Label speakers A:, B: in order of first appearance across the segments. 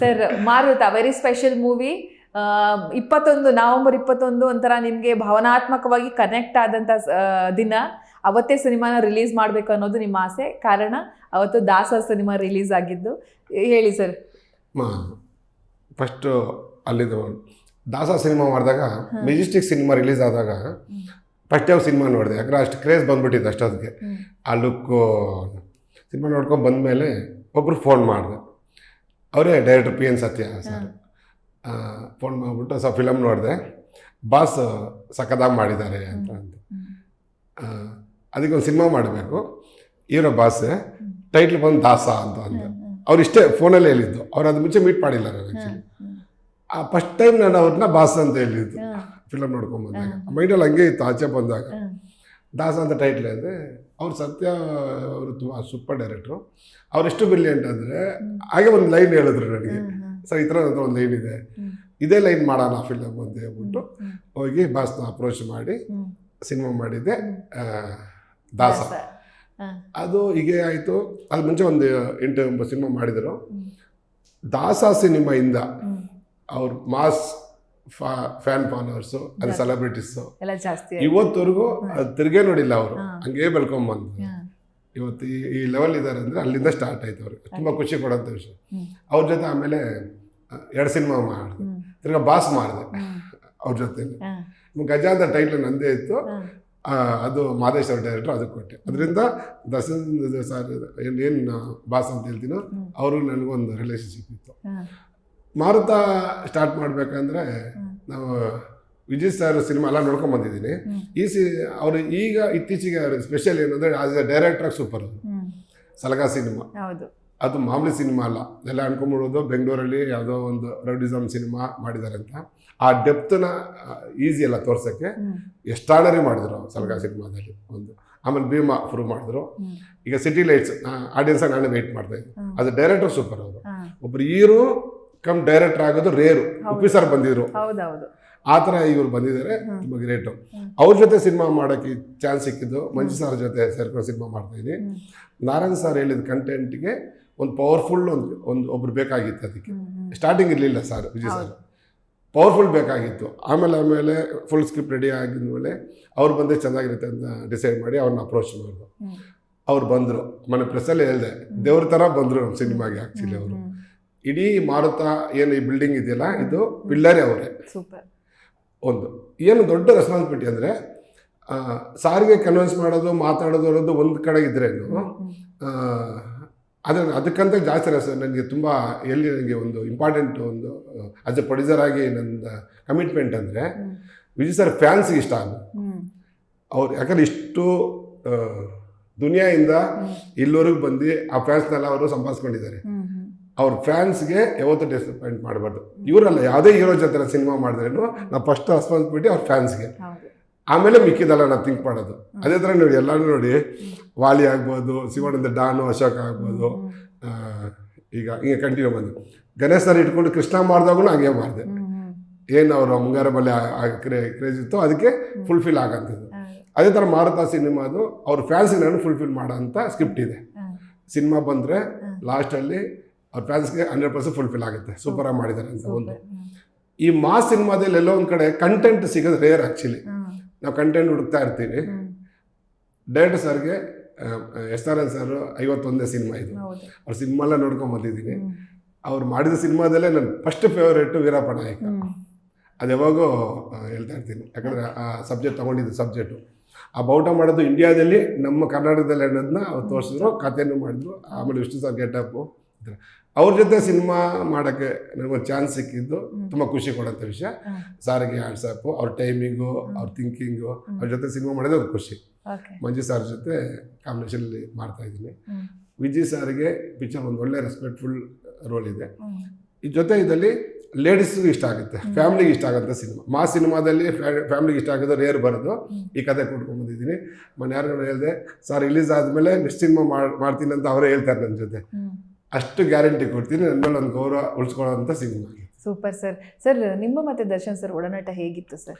A: Sir Maruta very special movie ಇಪ್ಪತ್ತೊಂದು November ಇಪ್ಪತ್ತೊಂದು ಒಂಥರ ನಿಮಗೆ ಭಾವನಾತ್ಮಕವಾಗಿ ಕನೆಕ್ಟ್ ಆದಂಥ ದಿನ. ಅವತ್ತೇ ಸಿನಿಮಾನ ರಿಲೀಸ್ ಮಾಡಬೇಕು ಅನ್ನೋದು ನಿಮ್ಮ ಆಸೆ. ಕಾರಣ ಅವತ್ತು ದಾಸ ಸಿನಿಮಾ ರಿಲೀಸ್ ಆಗಿದ್ದು. ಹೇಳಿ ಸರ್.
B: ಫಸ್ಟು ಅಲ್ಲಿದ್ದು ದಾಸ ಸಿನಿಮಾ ಮಾಡಿದಾಗ ಮೆಜೆಸ್ಟಿಕ್ ಸಿನಿಮಾ ರಿಲೀಸ್ ಆದಾಗ ಫಸ್ಟ್ ಟೈಮ್ ಸಿನಿಮಾ ನೋಡಿದೆ? ಯಾಕಂದ್ರೆ ಅಷ್ಟು ಕ್ರೇಜ್ ಬಂದ್ಬಿಟ್ಟಿತ್ತು ಅಷ್ಟೊತ್ತಿಗೆ. ಆ ಲುಕ್ಕು ಸಿನಿಮಾ ನೋಡ್ಕೊಂಡು ಬಂದಮೇಲೆ ಒಬ್ಬರು ಫೋನ್ ಮಾಡಿದೆ. ಅವರೇ director P N Satya sir. Phone ಮಾಡಿಬಿಟ್ಟು ಸ ಫಿಲಮ್ ನೋಡಿದೆ. ಬಾಸ್ ಸಖತ್ತಾಗಿ ಮಾಡಿದ್ದಾರೆ ಅಂತ ಅಂತ ಆ, ಅದಕ್ಕೆ ಒಂದು ಸಿನಿಮಾ ಮಾಡಬೇಕು. ಇವರ ಬಾಸ್ ಟೈಟ್ಲ್ ಬಂದು ದಾಸ ಅಂತ ಅಂದ. ಅವ್ರು ಇಷ್ಟೇ ಫೋನಲ್ಲೇ ಹೇಳಿದ್ದು ಅವ್ರು ಅದು ಮುಂಚೆ ಮೀಟ್ ಮಾಡಿಲ್ಲ ನಾನು ಆ್ಯಕ್ಚುಲಿ ಆ ಫಸ್ಟ್ ಟೈಮ್ ನಾನು ಅವ್ರನ್ನ ಬಾಸ್ ಅಂತ ಹೇಳಿದ್ದು. ಫಿಲಮ್ ನೋಡ್ಕೊಂಡು ಬಂದಾಗ. ಮೈಂಡಲ್ಲಿ ಹಂಗೆ ಇತ್ತು ಆಚೆ ಬಂದಾಗ. ದಾಸ ಅಂತ ಟೈಟ್ಲ್ ಇದೆ ಅವ್ರು ಸತ್ಯ ಅವರು ತುಂಬ ಸೂಪರ್ ಡೈರೆಕ್ಟ್ರು. ಅವ್ರು ಎಷ್ಟು ಬ್ರಿಲಿಯಂಟ್ ಅಂದರೆ ಹಾಗೆ ಒಂದು ಲೈನ್ ಹೇಳಿದ್ರು ನನಗೆ. ಸರ್ ಈ ಥರ ಹತ್ರ ಒಂದು ಲೈನ್ ಇದೆ. ಇದೇ ಲೈನ್ ಮಾಡೋಣ ಫಿಲಮ್ ಅಂತ ಹೇಳ್ಬಿಟ್ಟು ಹೋಗಿ ಬಾಸ್ನ ಅಪ್ರೋಚ್ ಮಾಡಿ ಸಿನಿಮಾ ಮಾಡಿದ್ದೆ ದಾಸ. ಅದು ಹೀಗೆ ಆಯಿತು. ಅದು ಮುಂಚೆ ಒಂದು ಎಂಟು ಸಿನಿಮಾ ಮಾಡಿದರು. ದಾಸ ಸಿನಿಮಾಯಿಂದ ಅವ್ರ ಮಾಸ್ ಫ್ಯಾನ್ ಫಾಲೋವರ್ಸು ಅದು ಸೆಲೆಬ್ರಿಟೀಸು
A: ಎಲ್ಲ ಜಾಸ್ತಿ
B: ಇವತ್ತವರೆಗೂ ಅದು ತಿರುಗೇ ನೋಡಿಲ್ಲ ಅವರು. ಹಂಗೆ ಬೆಳ್ಕೊಂಬಂದು ಇವತ್ತು ಈ ಲೆವೆಲ್ ಇದ್ದಾರೆ ಅಂದರೆ ಅಲ್ಲಿಂದ ಸ್ಟಾರ್ಟ್ ಆಯ್ತು ಅವ್ರಿಗೆ ತುಂಬ ಖುಷಿ ಕೊಡೋಂಥ ವಿಷಯ. ಅವ್ರ ಜೊತೆ ಆಮೇಲೆ ಎರಡು ಸಿನಿಮಾ ಮಾಡಿದೆ. ತಿರ್ಗಾ ಬಾಸ್ ಮಾಡಿದೆ. ಅವ್ರ ಜೊತೆ ಗಜ ಅಂತ ಟೈಟ್ಲ್ ನಂದೇ ಇತ್ತು. ಅದು ಮಾದೇಶ್ವರ ಡೈರೆಕ್ಟ್ರು ಅದಕ್ಕೆ ಕೊಟ್ಟೆ. ಅದರಿಂದ ದಸರಾ ಸರ್ ಏನು ಏನು ಬಾಸ್ ಅಂತ ಹೇಳ್ತೀನೋ ಅವರು ನನಗೊಂದು ರಿಲೇಷನ್ಶಿಪ್ ಇತ್ತು. ಮಾರುತ ಸ್ಟಾರ್ಟ್ ಮಾಡಬೇಕಂದ್ರೆ ನಾವು ವಿಜಯ್ ಸರ್ ಸಿನಿಮಾ ಎಲ್ಲ ನೋಡ್ಕೊಂಡ್ ಬಂದಿದ್ದೀನಿ. ಈ ಸಿ ಅವರು ಈಗ ಇತ್ತೀಚೆಗೆ ಸ್ಪೆಷಲ್ ಏನಂದರೆ ಆಸ್ ಎ ಡೈರೆಕ್ಟ್ರಾಗಿ ಸೂಪರ್ ಸಲಗ ಸಿನಿಮಾ. ಅದು ಮಾಮೂಲಿ ಸಿನಿಮಾ ಅಲ್ಲ. ಎಲ್ಲ ಅನ್ಕೊಂಬಿಡೋದು ಬೆಂಗಳೂರಲ್ಲಿ ಯಾವುದೋ ಒಂದು ರೌಡಿಸಮ್ ಸಿನಿಮಾ ಮಾಡಿದ್ದಾರೆ ಅಂತ. ಆ ಡೆಪ್ತನ ಈಸಿ ಅಲ್ಲ ತೋರ್ಸೋಕ್ಕೆ. ಎಷ್ಟಾಣರಿ ಮಾಡಿದ್ರು ಸಲಗಾ ಸಿನಿಮಾದಲ್ಲಿ ಒಂದು. ಆಮೇಲೆ ಭೀಮಾ ಪ್ರೂವ್ ಮಾಡಿದ್ರು. ಈಗ ಸಿಟಿ ಲೈಟ್ಸ್ ಆಡಿಯನ್ಸ್ ನಾನು ವೆಯ್ಟ್ ಮಾಡ್ತಾ ಇದ್ದೆ ಅದು ಡೈರೆಕ್ಟರ್ ಸೂಪರ್ ಅವರು. ಒಬ್ರು ಹೀರೋ ಕಮ್ ಡೈರೆಕ್ಟರ್ ಆಗೋದು ರೇರು ಉಪ್ಪಿ ಸರ್ ಬಂದಿದ್ರು. ಆ ಥರ ಇವರು ಬಂದಿದ್ದಾರೆ ತುಂಬ ಗ್ರೇಟು ಅವ್ರ ಜೊತೆ ಸಿನಿಮಾ ಮಾಡೋಕ್ಕೆ ಚಾನ್ಸ್ ಸಿಕ್ಕಿದ್ದು ಮಂಜು ಸರ್ ಜೊತೆ ಸೇರ್ಕೊಂಡು ಸಿನಿಮಾ ಮಾಡ್ತಾ ಇದ್ದೀನಿ. ನಾರಾಯಣ್ ಸರ್ ಹೇಳಿದ ಕಂಟೆಂಟ್ಗೆ ಒಂದು ಪವರ್ಫುಲ್ ಒಂದು ಒಂದು ಒಬ್ರು ಬೇಕಾಗಿತ್ತು ಅದಕ್ಕೆ. ಸ್ಟಾರ್ಟಿಂಗ್ ಇರಲಿಲ್ಲ ಸರ್ ವಿಜಯ್ ಸರ್ ಪವರ್ಫುಲ್ ಬೇಕಾಗಿತ್ತು. ಆಮೇಲೆ ಆಮೇಲೆ ಫುಲ್ ಸ್ಕ್ರಿಪ್ಟ್ ರೆಡಿ ಆಗಿದ್ಮೇಲೆ ಅವ್ರು ಬಂದೇ ಚೆನ್ನಾಗಿರುತ್ತೆ ಅಂತ ಡಿಸೈಡ್ ಮಾಡಿ ಅವ್ರನ್ನ ಅಪ್ರೋಚ್ ಮಾಡಿದ್ರು ಅವ್ರು ಬಂದರು. ಮನೆ ಪ್ರೆಸ್ಸಲ್ಲಿ ಹೇಳಿದೆ ದೇವ್ರ ಥರ ಬಂದರು ನಮ್ಮ ಸಿನಿಮಾಗೆ ಆ್ಯಕ್ಚುಲಿ ಅವರು. ಇಡೀ ಮಾರುತ ಏನು ಈ ಬಿಲ್ಡಿಂಗ್ ಇದೆಯಲ್ಲ ಇದು ಪಿಲ್ಲರೇ ಅವರೇ.
A: ಸೂಪರ್
B: ಒಂದು. ಏನು ದೊಡ್ಡ ರೆಸ್ಪಾನ್ಸಿಬಿಲಿಟಿ ಅಂದರೆ ಸಾರಿಗೆ ಕನ್ವಿನ್ಸ್ ಮಾಡೋದು ಮಾತಾಡೋದು ಅನ್ನೋದು ಒಂದು ಕಡೆ ಇದ್ರೇನು ಅದ್ರ ಅದಕ್ಕಂತ ಜಾಸ್ತಿ ರಸ ನನಗೆ ತುಂಬ ಎಲ್ಲಿ ನನಗೆ ಒಂದು ಇಂಪಾರ್ಟೆಂಟ್ ಒಂದು ಆಸ್ ಎ ಪ್ರೊಡ್ಯೂಸರ್ ಆಗಿ ನನ್ನ ಕಮಿಟ್ಮೆಂಟ್ ಅಂದರೆ ವಿಜಯ್ ಸರ್ ಫ್ಯಾನ್ಸ್ಗೆ ಇಷ್ಟ ಆಗ ಅವ್ರು ಯಾಕಂದ್ರೆ ಇಷ್ಟು ದುನಿಯಾಯಿಂದ ಇಲ್ಲಿವರೆಗೂ ಬಂದು ಆ ಫ್ಯಾನ್ಸ್ನೆಲ್ಲ ಅವರು ಸಂಪಾದಿಸ್ಕೊಂಡಿದ್ದಾರೆ. ಅವ್ರ ಫ್ಯಾನ್ಸ್ಗೆ ಯಾವತ್ತೂ ಡಿಸಪಾಯಿಂಟ್ ಮಾಡಬಾರ್ದು. ಇವರಲ್ಲ ಯಾವುದೇ ಹೀರೋ ಜೊತೆ ಸಿನಿಮಾ ಮಾಡಿದ್ರೇನು ನಾವು ಫಸ್ಟ್ ರೆಸ್ಪಾನ್ಸಿಬಿಲಿಟಿ ಅವ್ರ ಫ್ಯಾನ್ಸ್ಗೆ ಆಮೇಲೆ ಮಿಕ್ಕಿದಲ್ಲ ನಾವು ಥಿಂಕ್ ಮಾಡೋದು. ಅದೇ ಥರ ನೋಡಿ ಎಲ್ಲರೂ ನೋಡಿ ವಾಲಿ ಆಗ್ಬೋದು ಶಿವಾನಂದ ಡಾನು ಅಶೋಕ್ ಆಗ್ಬೋದು ಈಗ ಹಿಂಗೆ ಕಂಟಿನ್ಯೂ ಬಂದು. ಗಣೇಶ್ ಸರ್ ಇಟ್ಕೊಂಡು ಕೃಷ್ಣ ಮಾಡಿದಾಗೂ ಹಾಗೆ ಮಾಡಿದೆ. ಏನು ಅವರು ಮುಂಗಾರ ಮಲ್ಲೆ ಕ್ರೇ ಕ್ರೇಜ್ ಇತ್ತು ಅದಕ್ಕೆ ಫುಲ್ಫಿಲ್ ಆಗಂಥದ್ದು ಅದೇ ಥರ ಮಾರುತ ಸಿನಿಮಾದು ಅವ್ರ ಫ್ಯಾನ್ಸಿನ ಫುಲ್ಫಿಲ್ ಮಾಡೋ ಅಂತ ಸ್ಕ್ರಿಪ್ಟ್ ಇದೆ. ಸಿನಿಮಾ ಬಂದರೆ ಲಾಸ್ಟಲ್ಲಿ ಅವ್ರ ಫ್ಯಾನ್ಸ್ಗೆ ಹಂಡ್ರೆಡ್ ಪರ್ಸೆಂಟ್ ಫುಲ್ಫಿಲ್ ಆಗುತ್ತೆ. ಸೂಪರಾಗಿ ಮಾಡಿದ್ದಾರೆ ಅಂತ ಒಂದು. ಈ ಮಾಸ್ ಸಿನಿಮಾದಲ್ಲಿ ಎಲ್ಲೋ ಒಂದು ಕಡೆ ಕಂಟೆಂಟ್ ಸಿಗೋದು ರೇರ್ ಆ್ಯಕ್ಚುಲಿ ನಾವು ಕಂಟೆಂಟ್ ಹುಡುಕ್ತಾ ಇರ್ತೀವಿ. ಡೈರೆಕ್ಟರ್ ಸರ್ಗೆ ಎಸ್ ಆರ್ ಎನ್ ಸರ್ ಐವತ್ತೊಂದೇ ಸಿನಿಮಾ ಇದು. ಅವ್ರ ಸಿನಿಮಾ ಎಲ್ಲ ನೋಡ್ಕೊಂಡ್ ಬಂದಿದ್ದೀನಿ. ಅವ್ರು ಮಾಡಿದ ಸಿನಿಮಾದಲ್ಲೇ ನನ್ನ ಫಸ್ಟ್ ಫೇವ್ರೇಟು ವೀರಪ್ಪ ನಾಯಕ. ಅದು ಯಾವಾಗೂ ಹೇಳ್ತಾ ಇರ್ತೀನಿ. ಯಾಕಂದರೆ ಆ ಸಬ್ಜೆಕ್ಟ್ ತೊಗೊಂಡಿದ್ದು ಸಬ್ಜೆಕ್ಟು ಆ ಬೌಟ ಮಾಡೋದು ಇಂಡಿಯಾದಲ್ಲಿ ನಮ್ಮ ಕರ್ನಾಟಕದಲ್ಲಿ ಅನ್ನೋದನ್ನ ಅವ್ರು ತೋರಿಸಿದ್ರು ಕಥೆನೂ ಮಾಡಿದ್ರು. ಆಮೇಲೆ ವಿಷ್ಣು ಸರ್ ಗೆಟಪ್ಪು ಅವ್ರ ಜೊತೆ ಸಿನಿಮಾ ಮಾಡೋಕ್ಕೆ ನನಗೊಂದು ಚಾನ್ಸ್ ಸಿಕ್ಕಿದ್ದು ತುಂಬ ಖುಷಿ ಕೊಡೋಂಥ ವಿಷಯ. ಸಾರಿಗೆ ವಾಟ್ಸಪ್ಪು ಅವ್ರ ಟೈಮಿಂಗು ಅವ್ರ ಥಿಂಕಿಂಗು ಅವ್ರ ಜೊತೆ ಸಿನಿಮಾ ಮಾಡೋದು ಒಂದು ಖುಷಿ. ಮಂಜು ಸಾರ್ ಜೊತೆ ಕಾಂಬಿನೇಷನಲ್ಲಿ ಮಾಡ್ತಾ ಇದ್ದೀನಿ. ವಿಜಯ್ ಸಾರಿಗೆ ಪಿಕ್ಚರ್ ಒಂದು ಒಳ್ಳೆ ರೆಸ್ಪೆಕ್ಟ್ಫುಲ್ ರೋಲ್ ಇದೆ. ಈ ಜೊತೆ ಇದರಲ್ಲಿ ಲೇಡೀಸ್ಗೂ ಇಷ್ಟ ಆಗುತ್ತೆ. ಫ್ಯಾಮ್ಲಿಗೆ ಇಷ್ಟ ಆಗುತ್ತೆ ಸಿನಿಮಾ. ಮಾ ಸಿನಿಮಾದಲ್ಲಿ ಫ್ಯಾಮ್ಲಿಗೆ ಇಷ್ಟ ಆಗೋದು ರೇರ್ ಬರೋದು. ಈ ಕತೆ ಕೊಟ್ಕೊಂಡು ಬಂದಿದ್ದೀನಿ. ಮೊನ್ನೆ ಯಾರು ಹೇಳಿದೆ ಸರ್ ರಿಲೀಸ್ ಆದಮೇಲೆ ನೆಕ್ಸ್ಟ್ ಸಿನಿಮಾ ಮಾಡ್ತೀನಿ ಅಂತ ಅವರೇ ಹೇಳ್ತಾರೆ ನನ್ನ ಜೊತೆ. ಅಷ್ಟು ಗ್ಯಾರಂಟಿ ಕೊಡ್ತೀನಿ ನನ್ನ ಮೇಲೆ ಒಂದು ಗೌರವ ಉಳಿಸ್ಕೊಳ್ಳೋಂಥ ಸಿನಿಮಾ
A: ಸೂಪರ್ ಸರ್. ಸರ್ ನಿಮ್ಮ ಮತ್ತೆ ದರ್ಶನ್ ಸರ್ ಒಡನಾಟ ಹೇಗಿತ್ತು ಸರ್?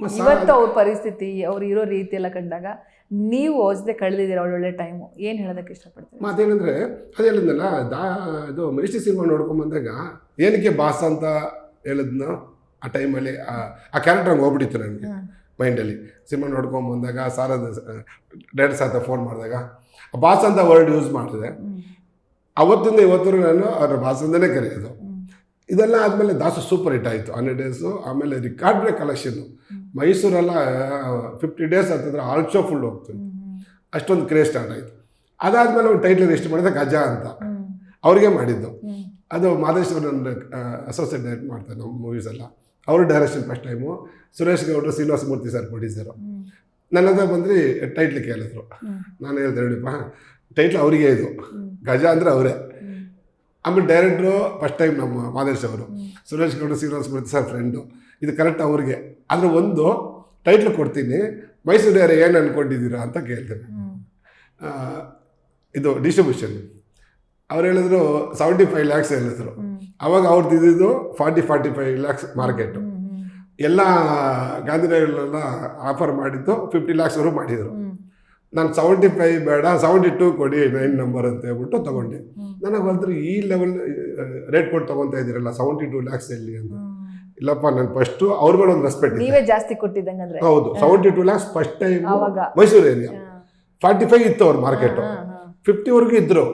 B: ಸರ್
A: ಇವತ್ತು ಅವ್ರ ಪರಿಸ್ಥಿತಿ ಅವ್ರು ಇರೋ ರೀತಿ ಎಲ್ಲ ಕಂಡಾಗ ನೀವು ಓದಿದೆ ಕಳೆದಿದ್ದೀರ ಒಳ್ಳೊಳ್ಳೆ ಟೈಮು ಏನು ಹೇಳೋದಕ್ಕೆ ಇಷ್ಟಪಡ್ತೀನಿ
B: ಮತ್ತೇನಂದ್ರೆ ಅದು ಹೇಳಿದ್ನಲ್ಲ ದಾ ಇದು ಮಿನಿಸ್ಟ್ರಿ ಸಿನಿಮಾ ನೋಡ್ಕೊಂಬಂದಾಗ ಏನಕ್ಕೆ ಬಾಸ್ ಅಂತ ಹೇಳಿದ್ನ? ಆ ಟೈಮಲ್ಲಿ ಆ ಕ್ಯಾರೆಕ್ಟರ್ ಹಂಗೆ ಹೋಗ್ಬಿಟ್ಟಿತ್ತು ನನಗೆ. ಮೈಂಡಲ್ಲಿ ಸಿನಿಮಾ ನೋಡ್ಕೊಂಡ್ ಬಂದಾಗ ಸಾರದ ಡೈರೆಕ್ಟ್ ಸಾತ ಫೋನ್ ಮಾಡಿದಾಗ ಬಾಸ್ ಅಂತ ವರ್ಡ್ ಯೂಸ್ ಮಾಡಿದೆ
A: ಹ್ಮ್.
B: ಅವತ್ತಿಂದ ಇವತ್ತು ನಾನು ಅವ್ರ ಅಂತಲೇ ಕರೆಯೋದು. ಇದೆಲ್ಲ ಆದಮೇಲೆ ದಾಸು ಸೂಪರ್ ಹಿಟ್ ಆಯಿತು. ಹಂಡ್ರೆಡ್ ಡೇಸು ಆಮೇಲೆ ರಿಕಾರ್ಡ್ ಬ್ರೇಕ್ ಕಲೆಕ್ಷನ್ನು ಮೈಸೂರೆಲ್ಲ ಫಿಫ್ಟಿ ಡೇಸ್ ಅಂತಂದ್ರೆ ಆಲ್ ಶೋ ಫುಲ್
A: ಹೋಗ್ತೀನಿ
B: ಅಷ್ಟೊಂದು ಕ್ರೇಜ್ ಸ್ಟಾರ್ಟ್ ಆಯಿತು. ಅದಾದಮೇಲೆ ಒಂದು ಟೈಟ್ಲ್ ಎಷ್ಟು ಮಾಡಿದೆ ಗಜ ಅಂತ. ಅವ್ರಿಗೆ ಮಾಡಿದ್ದು. ಅದು ಮಾದೇಶ್ವರ ನನ್ನ ಅಸೋಸಿಯೇಟ್ ಡೈರೆಕ್ಟ್ ಮಾಡ್ತಾರೆ ನಮ್ಮ ಮೂವೀಸ್ ಎಲ್ಲ. ಅವರು ಡೈರೆಕ್ಷನ್ ಫಸ್ಟ್ ಟೈಮು ಸುರೇಶ್ ಗೌಡ್ರು ಶ್ರೀನಿವಾಸ ಮೂರ್ತಿ ಸರ್ ಪ್ರೊಡ್ಯೂಸರು. ನನ್ನ ಹತ್ರ ಬಂದು ಟೈಟ್ಲ್ ಕೇಳಿದ್ರು. ನಾನು ಹೇಳ್ದೆ ಹೇಳಿಪ್ಪ ಟೈಟ್ಲ್ ಅವರಿಗೆ ಇದು. ಗಜ ಅಂದರೆ ಅವರೇ. ಆಮೇಲೆ ಡೈರೆಕ್ಟ್ರು ಫಸ್ಟ್ ಟೈಮ್ ನಮ್ಮ ಮಾದೇಶ್ ಅವರು. ಸುರೇಶ್ ಗೌಡ ಶ್ರೀನಿವಾಸ ಮೂರ್ತಿ ಸರ್ ಫ್ರೆಂಡು ಇದು ಕರೆಕ್ಟ್ ಅವ್ರಿಗೆ. ಆದರೆ ಒಂದು ಟೈಟ್ಲ್ ಕೊಡ್ತೀನಿ. ಮೈಸೂರು ಯಾರು ಏನು ಅಂದ್ಕೊಂಡಿದ್ದೀರಾ ಅಂತ ಕೇಳ್ತೇನೆ. ಇದು ಡಿಸ್ಟ್ರಿಬ್ಯೂಷನ್ ಅವ್ರು ಹೇಳಿದ್ರು ಸೆವೆಂಟಿ ಫೈವ್ ಲ್ಯಾಕ್ಸ್ ಹೇಳಿದ್ರು. ಅವಾಗ ಅವ್ರದ್ದು ಇದ್ದಿದ್ದು forty forty five lakhs market. ಎಲ್ಲ ಗಾಂಧಿನಗರಲ್ಲೆಲ್ಲ ಆಫರ್ ಮಾಡಿದ್ದು ಫಿಫ್ಟಿ ಲ್ಯಾಕ್ಸ್ವರೆಗೂ ಮಾಡಿದರು. ನಾನು ಸೆವೆಂಟಿ ಫೈವ್ ಬೇಡ ಸೆವೆಂಟಿ ಟೂ ಕೊಡಿ ನೈನ್ ನಂಬರ್ ಅಂತ ಹೇಳ್ಬಿಟ್ಟು ತೊಗೊಂಡೆ. ನನಗೆ ಬಂದ್ರೆ ಈ ಲೆವೆಲ್ ರೇಟ್ ಕೊಟ್ಟು ತೊಗೊತಾ ಇದ್ದೀರಲ್ಲ ಸೆವೆಂಟಿ ಟೂ ಲ್ಯಾಕ್ಸ್ ಎಲ್ಲಿ ಅಂತ. ಇಲ್ಲಪ್ಪ ನಾನು ಫಸ್ಟು ಅವ್ರ ಒಂದು ರೆಸ್ಪೆಕ್ಟ್
A: ನೀವೇ ಜಾಸ್ತಿ ಕೊಟ್ಟಿದ್ದಂಗೆ
B: ಹೌದು seventy two lakhs first time. Mysuru area forty five ಇತ್ತು ಅವ್ರ ಮಾರ್ಕೆಟು ಫಿಫ್ಟಿವರೆಗೂ ಇದ್ದರು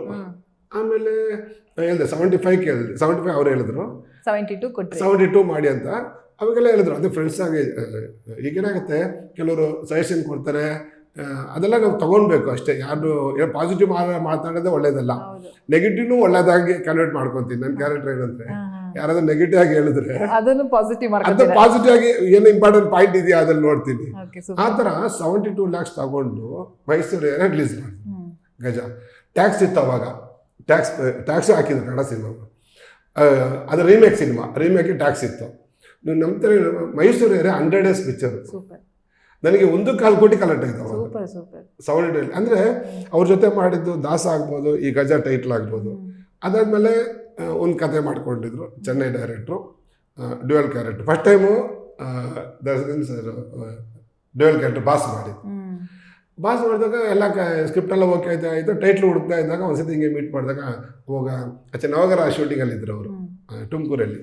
B: ಆಮೇಲೆ ಹೇಳಿದೆ ಸೆವೆಂಟಿ ಫೈವ್ ಕೇಳಿದೆ. ಸೆವೆಂಟಿ ಫೈವ್ ಅವ್ರು ಹೇಳಿದ್ರು.
A: ಸೆವೆಂಟಿ ಟು ಕೊಟ್ಟು
B: ಸೆವೆಂಟಿ ಟೂ ಮಾಡಿ ಅಂತ. ಅವಾಗೆಲ್ಲ ಹೇಳಿದ್ರು ಅದೇ ಫ್ರೆಂಡ್ಸ್ ಆಗಿ ಈಗೇನಾಗುತ್ತೆ? ಕೆಲವರು ಸಜೆಷನ್ ಕೊಡ್ತಾರೆ. ಅದೆಲ್ಲ ನಾವು ತಗೊಳ್ಬೇಕು ಅಷ್ಟೇ. ಯಾರು ಪಾಸಿಟಿವ್ ಮಾತಾಡೋದೇ ಒಳ್ಳೇದಲ್ಲ. ನೆಗೆಟಿವ್ನು ಒಳ್ಳೇದಾಗಿ ಕನ್ವರ್ಟ್ ಮಾಡ್ಕೊತೀನಿ. ನನ್ನ ಕ್ಯಾರೆಕ್ಟರ್ ಏನಂದ್ರೆ. ಯಾರಾದ್ರೂ ನೆಗೆಟಿವ್ ಆಗಿ ಹೇಳಿದ್ರೆ
A: ಅದನ್ನು ಪಾಸಿಟಿವ್
B: ಅದು ಪಾಸಿಟಿವ್ ಆಗಿ ಏನು ಇಂಪಾರ್ಟೆಂಟ್ ಪಾಯಿಂಟ್ ಇದೆಯಾ ಅದ್ರಲ್ಲಿ ನೋಡ್ತೀನಿ. ಆ ಥರ ಸೆವೆಂಟಿ ಟೂ ಲ್ಯಾಕ್ಸ್ ತಗೊಂಡು ಮೈಸೂರು ರಿಲೀಸ್ ಮಾಡಿ. ಗಜ. ಟ್ಯಾಕ್ಸ್ ಇತ್ತು ಅವಾಗ. ಟ್ಯಾಕ್ಸ್ ಟ್ಯಾಕ್ಸ್ ಹಾಕಿದ್ರು ಕನ್ನಡ ಸಿನಿಮಾ ಅದು ರೀಮೇಕ್ ಸಿನಿಮಾ ರೀಮೇಕ್ಗೆ ಟ್ಯಾಕ್ಸ್ ಇತ್ತು. ನೀವು ನಂಬ್ತಾರೆ Mysuru area hundred days picture ನನಗೆ ಒಂದು ಕಾಲು ಕೋಟಿ ಕಲೆಕ್ಟ್ ಆಯ್ತು ಅವಾಗ.
A: ಸೂಪರ್
B: ಅಂದ್ರೆ ಅವ್ರ ಜೊತೆ ಮಾಡಿದ್ದು ದಾಸ ಆಗ್ಬೋದು ಈ ಗಜ ಟೈಟ್ಲ್ ಆಗ್ಬೋದು. ಅದಾದ್ಮೇಲೆ ಒಂದು ಕತೆ ಮಾಡ್ಕೊಂಡಿದ್ರು ಚೆನ್ನೈ ಡೈರೆಕ್ಟ್ರು dual character first time Darshan sir dual character boss ಮಾಡಿದ್ದು. ಬಾಸ್ ಮಾಡಿದಾಗ ಎಲ್ಲ ಕ ಸ್ಕ್ರಿಪ್ಟ್ ಎಲ್ಲ ಓಕೆ ಆಯ್ತಾ ಆಯಿತು ಟೈಟ್ಲ್ ಹುಡುಕ್ತಾ ಇದ್ದಾಗ ಒಂದ್ಸತಿ ಹಿಂಗೆ ಮೀಟ್ ಮಾಡಿದಾಗ ಹೋಗ ಅಚ್ಚ ನವಗರ ಶೂಟಿಂಗಲ್ಲಿ ಇದ್ರು ಅವರು ತುಮಕೂರಲ್ಲಿ.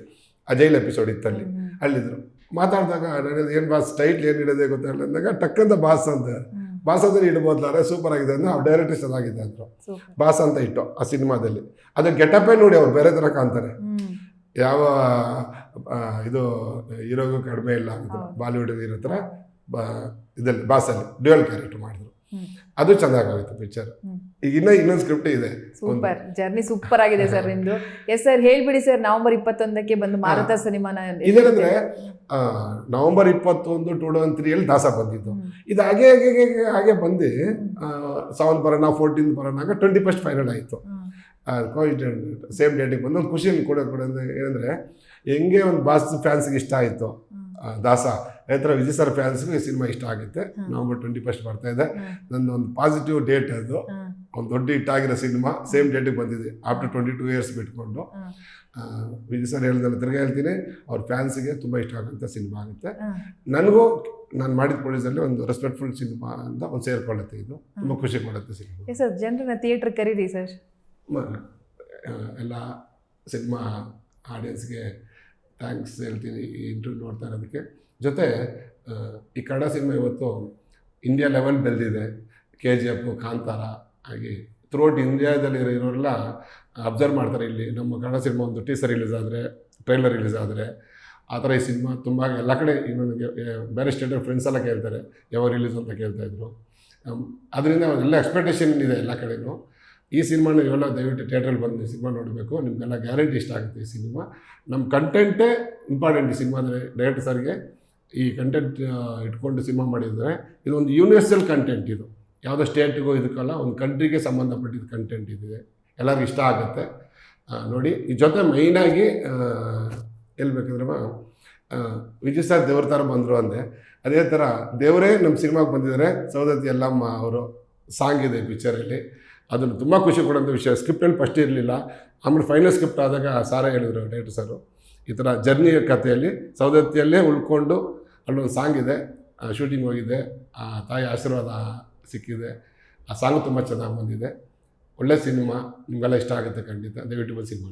B: ಆ ಜೈಲ್ ಎಪಿಸೋಡ್ ಇತ್ತಲ್ಲಿ.
A: ಅಲ್ಲಿ
B: ಅಲ್ಲಿದ್ರು. ಮಾತಾಡಿದಾಗ ನಾನು ಏನು ಬಾಸ್ ಟೈಟ್ಲ್ ಏನು ಇಡೋದೇ ಗೊತ್ತಾಗಲ್ಲ ಅಂದಾಗ ಟಕ್ಕಂತ ಬಾಸ್ ಅಂತ.
A: ಹ್ಮ್
B: ಬಾಸ್ ಅಂತ ಇಡ್ಬೋದ್ಲಾರೆ ಸೂಪರ್ ಆಗಿದೆ ಅಂದ್ರೆ ಅವ್ರು ಡೈರೆಕ್ಟರ್ ಚೆನ್ನಾಗಿದೆ ಅಂದರು. ಬಾಸ್ ಅಂತ ಇಟ್ಟು ಆ ಸಿನಿಮಾದಲ್ಲಿ. ಅದು ಗೆಟಪ್ ನೋಡಿ ಅವ್ರು ಬೇರೆ ಥರ ಕಾಣ್ತಾರೆ. ಯಾವ ಇದು ಇರೋಗು ಕಡಿಮೆ ಇಲ್ಲ
A: ಅಂತ
B: ಬಾಲಿವುಡ್ ಇರೋ ಥರ ಬಾ ಇದರಲ್ಲಿ ಬಾಸಲ್ಲಿ ಡ್ಯುಯಲ್ ಕ್ಯಾರೆಕ್ಟರ್ ಮಾಡಿದ್ರು. ಅದು ಚೆನ್ನಾಗಾಗುತ್ತೆ ಪಿಕ್ಚರ್. ಈಗ ಇನ್ನ ಇನ್ನೊಂದು ಸ್ಕ್ರಿಪ್ಟ್ ಇದೆ.
A: ಸೂಪರ್ ಜರ್ನಿ ಸೂಪರ್ ಆಗಿದೆ ಸರ್ ನಿಮ್ದು. ಎಸ್ ಸರ್ ಹೇಳ್ಬಿಡಿ ಸರ್ ನವೆಂಬರ್ ಇಪ್ಪತ್ತೊಂದಕ್ಕೆ ಬಂದು ಮಾರುತ ಸಿನಿಮಾನ
B: ಇದೇನಂದ್ರೆ ನವೆಂಬರ್ ಇಪ್ಪತ್ತೊಂದು ಟೂ ತೌಸಂಡ್ ತ್ರೀಯಲ್ಲಿ ದಾಸ ಬಂದಿದ್ದು. ಇದು ಹಾಗೆ ಹಾಗೆ ಹಾಗೆ ಬಂದು ಸೆವೆನ್ ಬರೋಣ ಫೋರ್ಟೀನ್ ಬರೋಣಾಗ ಟ್ವೆಂಟಿ ಫಸ್ಟ್ ಫೈನಲ್ ಆಯಿತು. ಸೇಮ್ ಡೇಟಿಗೆ ಬಂದು ಒಂದು ಖುಷಿಯಲ್ಲಿ ಕೂಡ ಕೂಡ ಏನಂದ್ರೆ ಏನಂದರೆ ಹೆಂಗೆ ಒಂದು ಬಾಸ್ ಫ್ಯಾನ್ಸ್ಗೆ ಇಷ್ಟ ಆಯಿತು. ದಾಸ. ಅದೇ ಥರ ವಿಜಯ್ ಸರ್ ಫ್ಯಾನ್ಸ್ಗೂ ಈ ಸಿನಿಮಾ ಇಷ್ಟ ಆಗುತ್ತೆ. ನವಂಬರ್ ಟ್ವೆಂಟಿ ಫಸ್ಟ್ ಬರ್ತಾ ಇದೆ. ನನ್ನ ಒಂದು ಪಾಸಿಟಿವ್ ಡೇಟ್ ಅದು. ಒಂದು ದೊಡ್ಡ ಹಿಟ್ ಆಗಿರೋ ಸಿನಿಮಾ ಸೇಮ್ ಡೇಟಿಗೆ ಬಂದಿದೆ ಆಫ್ಟರ್ ಟ್ವೆಂಟಿ ಟೂ ಇಯರ್ಸ್ ಬಿಟ್ಕೊಂಡು ವಿಜಯ್ ಸರ್ ಹೇಳ್ದಲ್ಲ ತಿರ್ಗಾ ಹೇಳ್ತೀನಿ ಅವ್ರ ಫ್ಯಾನ್ಸಿಗೆ ತುಂಬ ಇಷ್ಟ ಆಗುವಂಥ ಸಿನಿಮಾ ಆಗುತ್ತೆ. ನನಗೂ ನಾನು ಮಾಡಿದ ಪ್ರೊಡ್ಯೂಸಲ್ಲಿ ಒಂದು ರೆಸ್ಪೆಕ್ಟ್ಫುಲ್ ಸಿನಿಮಾ ಅಂತ ಒಂದು ಸೇರ್ಕೊಳ್ಳುತ್ತೆ ಇದು. ತುಂಬ ಖುಷಿ ಕೊಡುತ್ತೆ ಸಿನಿಮಾ.
A: ಸರ್ ಜನರನ್ನ ಥಿಯೇಟ್ರ್ ಕರೀರಿ ಸರ್.
B: ಎಲ್ಲ ಸಿನಿಮಾ ಆಡಿಯನ್ಸ್ಗೆ ಥ್ಯಾಂಕ್ಸ್ ಹೇಳ್ತೀನಿ ಈ ಇಂಟರ್ವ್ಯೂ ನೋಡ್ತಾ ಇರೋದಕ್ಕೆ. ಜೊತೆ ಈ ಕನ್ನಡ ಸಿನಿಮಾ ಇವತ್ತು ಇಂಡಿಯಾ ಲೆವೆಲ್ ಬೆಳೆದಿದೆ. ಕೆ ಜಿ ಎಫ್ ಕಾಂತಾರ, ಹಾಗೆ ಥ್ರೂಔಟ್ ಇಂಡಿಯಾದಲ್ಲಿ ಇರೋರೆಲ್ಲ ಅಬ್ಸರ್ವ್ ಮಾಡ್ತಾರೆ ಇಲ್ಲಿ. ನಮ್ಮ ಕನ್ನಡ ಸಿನಿಮಾ ಒಂದು ಟೀಸರ್ ರಿಲೀಸ್ ಆದರೆ ಟ್ರೈಲರ್ ರಿಲೀಸ್ ಆದರೆ, ಆ ಥರ ಈ ಸಿನಿಮಾ ತುಂಬ ಎಲ್ಲ ಕಡೆ ಇನ್ನೊಂದು ಬೇರೆ ಸ್ಟೇಟಲ್ಲಿ ಫ್ರೆಂಡ್ಸ್ ಎಲ್ಲ ಕೇಳ್ತಾರೆ, ಯಾವಾಗ ರಿಲೀಸ್ ಅಂತ ಕೇಳ್ತಾಯಿದ್ರು ಅದರಿಂದ ಎಲ್ಲ ಎಕ್ಸ್ಪೆಕ್ಟೇಷನ್ ಇದೆ ಎಲ್ಲ ಕಡೆನೂ. ಈ ಸಿನಿಮಾ ಇವೆಲ್ಲ ದಯವಿಟ್ಟು ಥಿಯೇಟ್ರಲ್ಲಿ ಬಂದು ಸಿನಿಮಾ ನೋಡಬೇಕು. ನಿಮಗೆಲ್ಲ ಗ್ಯಾರಂಟಿ ಇಷ್ಟ ಆಗುತ್ತೆ ಈ ಸಿನಿಮಾ. ನಮ್ಮ ಕಂಟೆಂಟೇ ಇಂಪಾರ್ಟೆಂಟ್ ಈ ಸಿನಿಮಾ ಅಂದರೆ ಡೈರೆಕ್ಟರ್ ಸರ್ಗೆ. ಈ ಕಂಟೆಂಟ್ ಇಟ್ಕೊಂಡು ಸಿನಿಮಾ ಮಾಡಿದರೆ ಇದೊಂದು ಯೂನಿವರ್ಸಲ್ ಕಂಟೆಂಟ್ ಇದು. ಯಾವುದೋ ಸ್ಟೇಟ್ಗೂ ಇದಕ್ಕಲ್ಲ, ಒಂದು ಕಂಟ್ರಿಗೆ ಸಂಬಂಧಪಟ್ಟಿದ್ದ ಕಂಟೆಂಟ್ ಇದೆ. ಎಲ್ಲರಿಗೂ ಇಷ್ಟ ಆಗುತ್ತೆ. ನೋಡಿ, ಈ ಜೊತೆ ಮೈನಾಗಿ ಹೇಳ್ಬೇಕಂದ್ರೆ ವಿಜಯ್ ಸರ್ ದೇವ್ರ ಥರ ಬಂದರು ಅಂದೆ. ಅದೇ ಥರ ದೇವರೇ ನಮ್ಮ ಸಿನಿಮಾಗೆ ಬಂದಿದ್ದಾರೆ. ಸೌದತ್ತಿ ಯಲ್ಲಮ್ಮ ಅವರು ಸಾಂಗ್ ಇದೆ ಪಿಕ್ಚರಲ್ಲಿ ಅದನ್ನು ತುಂಬ ಖುಷಿ ಕೊಡೋಂಥ ವಿಷಯ. ಸ್ಕ್ರಿಪ್ಟಲ್ಲಿ ಫಸ್ಟ್ ಇರಲಿಲ್ಲ. ಆಮೇಲೆ ಫೈನಲ್ ಸ್ಕ್ರಿಪ್ಟ್ ಆದಾಗ ಸಾರ ಹೇಳಿದರು ಡೈರೆಕ್ಟರ್ ಸರು. ಈ ಥರ ಜರ್ನಿ ಕಥೆಯಲ್ಲಿ ಸೌದತ್ತಿಯಲ್ಲೇ ಉಳ್ಕೊಂಡು ಅಲ್ಲೊಂದು ಸಾಂಗ್ ಇದೆ. ಶೂಟಿಂಗ್ ಹೋಗಿದೆ. ಆ ತಾಯಿ ಆಶೀರ್ವಾದ ಸಿಕ್ಕಿದೆ. ಆ ಸಾಂಗ್ ತುಂಬ ಚೆನ್ನಾಗಿ ಬಂದಿದೆ. ಒಳ್ಳೆ ಸಿನಿಮಾ ನಿಮಗೆಲ್ಲ ಇಷ್ಟ ಆಗುತ್ತೆ ಖಂಡಿತ. ದಯವಿಟ್ಟು ಬಂದು ಸಿನಿಮಾ